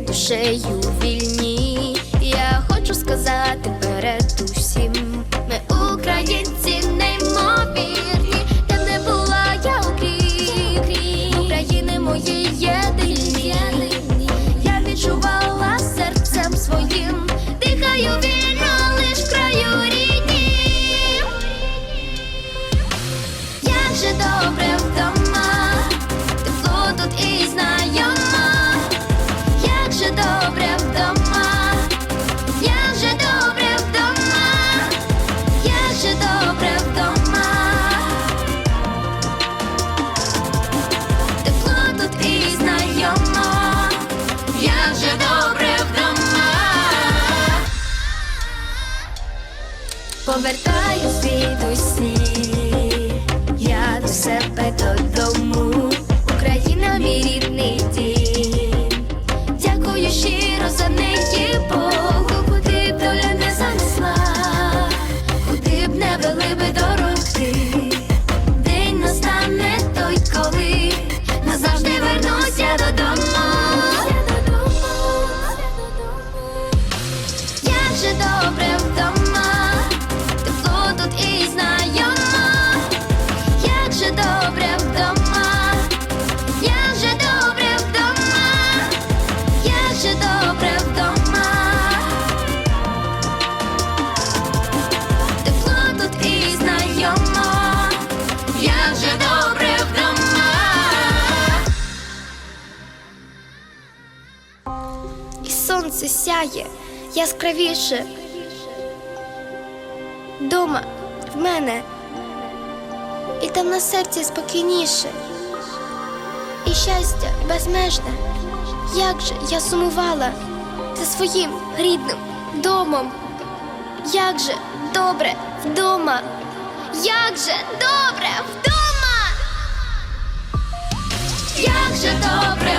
душею вільні. Я хочу сказати перед усім. Ми українці неймовірні, де не була я окрім України мої єдині. Я відчувала серцем своїм, дихаю вільно лиш в краю ріднім. Як же добре вдома, Повертаю світ усі, я до себе додому, Україна мій рідний дім. Дякую щиро за неї Богу, куди б доля не занесла, куди б не вели би дороги. День настане той, коли назавжди вернуся додому. Як же добре сонце сяє яскравіше. Дома в мене, і там на серці спокійніше, і щастя безмежне. Як же я сумувала за своїм рідним домом. Як же добре вдома, як же добре вдома, як же добре.